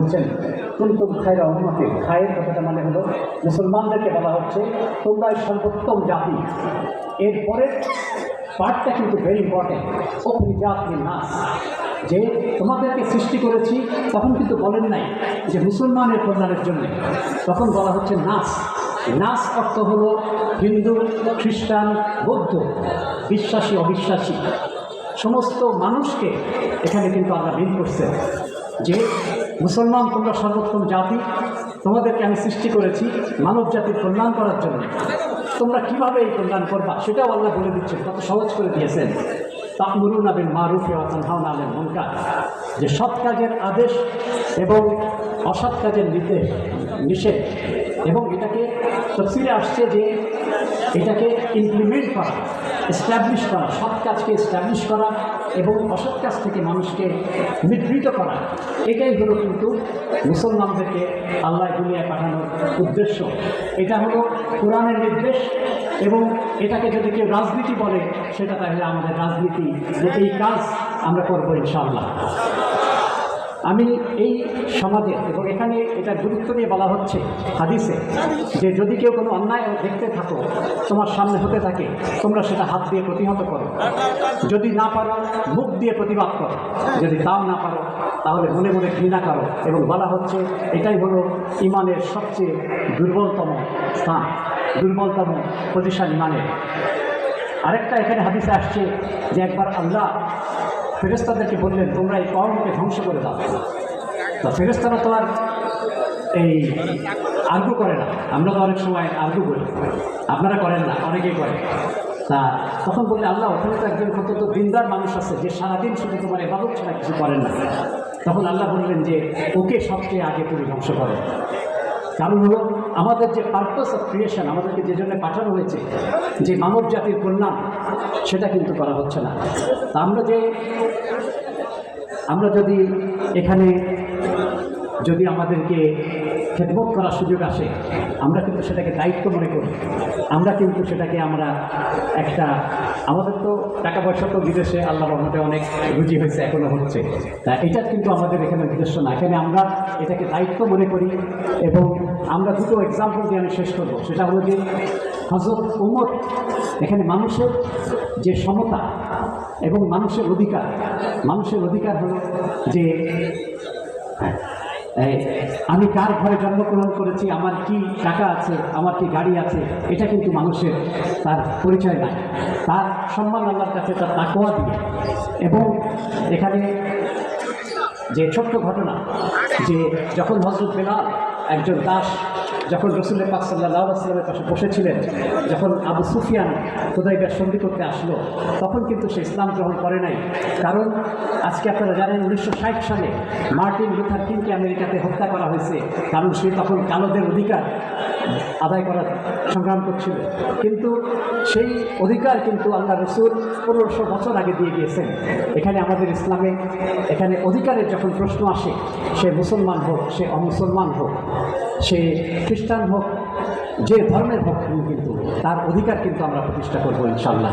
বলছেন, কুন্তুম খায়রা উন্নতি খায়ের কথাটা মানে হলো, মুসলমানদেরকে বলা হচ্ছে, তোমরা সর্বোত্তম জাতি। এরপরে পার্টটা কিন্তু ভেরি ইম্পর্টেন্ট ওপরি জাতি নাস। যে তোমাদেরকে সৃষ্টি করেছি, তখন কিন্তু বলেন নাই যে মুসলমানের কল্যাণের জন্য। তখন বলা হচ্ছে নাস। নাস অর্থ হলো হিন্দু, খ্রিস্টান, বৌদ্ধ, বিশ্বাসী, অবিশ্বাসী। সমস্ত মানুষকে এখানে কিন্তু আল্লাহ মিল করছেন যে মুসলমান, তোমরা সর্বোত্তম জাতি, তোমাদেরকে আমি সৃষ্টি করেছি মানব জাতির কল্যাণ করার জন্য। তোমরা কীভাবে এই কল্যাণ করবা সেটাও আল্লাহ বলে দিচ্ছেন, কত সহজ করে দিয়েছেন। তাকমুরুন আবিন মারুফে অতনহাউন আলেন মনকা যে সৎ কাজের আদেশ এবং অসৎ কাজের নির্দেশ, নিষেধ এবং এটাকে তফসিলে আসছে যে এটাকে ইমপ্লিমেন্ট করা এস্টাবলিশ করা, সৎ কাজকে এস্টাবলিশ করা এবং অসৎ কাজ থেকে মানুষকে নিবৃত করা। এটাই হলো কিন্তু মুসলমানদেরকে আল্লাহ দুনিয়ায় পাঠানোর উদ্দেশ্য। এটা হলো কোরআনের নির্দেশ এবং এটাকে যদি কেউ রাজনীতি বলে, সেটা তাহলে আমাদের রাজনীতি, যে এই কাজ আমরা করব ইনশাআল্লাহ। আমি এই সমাজে এবং এখানে এটা গুরুত্ব নিয়ে বলা হচ্ছে হাদিসে যে যদি কেউ কোনো অন্যায় দেখতে থাকো, তোমার সামনে হতে থাকে, তোমরা সেটা হাত দিয়ে প্রতিহত করো। যদি না পারো, মুখ দিয়ে প্রতিবাদ করো। যদি তাও না পারো, তাহলে মনে মনে ঘৃণা করো এবং বলা হচ্ছে এটাই হলো ইমানের সবচেয়ে দুর্বলতম স্থান, দুর্বলতম প্রতিষ্ঠান ইমানের। আরেকটা এখানে হাদিসে আসছে যে একবার আল্লাহ ফেরেস্তাদেরকে বললেন, তোমরা এই কর্মকে ধ্বংস করে দাও। তা ফেরেস্তারা তো আর এই আর্গু করে না। আমরা তো অনেক সময় আর্গু করি। আপনারা করেন না, অনেকেই করেন। তা তখন বললে, আল্লাহ, ওখানে তো একজন কত তো দিনদার মানুষ আছে, যে সারাদিন শুধু তোমার এবাদত ছাড়া কিছু করেন না। তখন আল্লাহ বললেন যে, ওকে সবচেয়ে আগে তুমি ধ্বংস করো। কারণ হলো, আমাদের যে পারপাস অফ ক্রিয়েশন আমাদেরকে যে জন্য পাঠানো হয়েছে, যে মানব জাতির কল্যাণ, সেটা কিন্তু করা হচ্ছে না। আমরা যে, আমরা যদি এখানে যদি আমাদেরকে খেদমত করার সুযোগ আসে, আমরা কিন্তু সেটাকে দায়িত্ব মনে করি। আমরা কিন্তু সেটাকে আমরা একটা, আমাদের তো টাকা পয়সা তো বিদেশে আল্লাহ রহমতে অনেক রুজি হয়েছে এখনও হচ্ছে। তা এটা কিন্তু আমাদের এখানে উদ্দেশ্য না। এখানে আমরা এটাকে দায়িত্ব মনে করি এবং আমরা দুটো এক্সাম্পল দিয়ে আমি শেষ করব। সেটা হলো যে হজরত উমর, এখানে মানুষের যে সমতা এবং মানুষের অধিকার। মানুষের অধিকার হলো যে আমি কার ঘরে জন্মগ্রহণ করেছি, আমার কি টাকা আছে, আমার কি গাড়ি আছে, এটা কিন্তু মানুষের তার পরিচয় নাই। তার সম্মান আল্লাহর কাছে, তার তাকোয়া দিয়ে। এবং এখানে যে ছোট্ট ঘটনা, যে যখন হজরত বেলাল একজন দাস যখন রসুলের পাক সাল্লাহ আসলামের পাশে বসেছিলেন, যখন আবু সুফিয়ান খোদাইবার সন্ধি করতে আসলো, তখন কিন্তু সে ইসলাম গ্রহণ করে নাই। কারণ আজকে আপনারা জানেন, উনিশশো ষাট সালে মার্টিন লুথার কিংকে আমেরিকাতে হত্যা করা হয়েছে। কারণ সে তখন কালোদের অধিকার আদায় করার সংগ্রাম করছিল। কিন্তু সেই অধিকার কিন্তু আল্লাহ রসুল পনেরোশো বছর আগে দিয়ে গিয়েছেন। এখানে আমাদের ইসলামে এখানে অধিকারের যখন প্রশ্ন আসে, সে মুসলমান হোক, সে অমুসলমান হোক সে খ্রিস্টান হোক যে ধর্মের হোক কিন্তু তার অধিকার কিন্তু আমরা প্রতিষ্ঠা করব ইনশাল্লাহ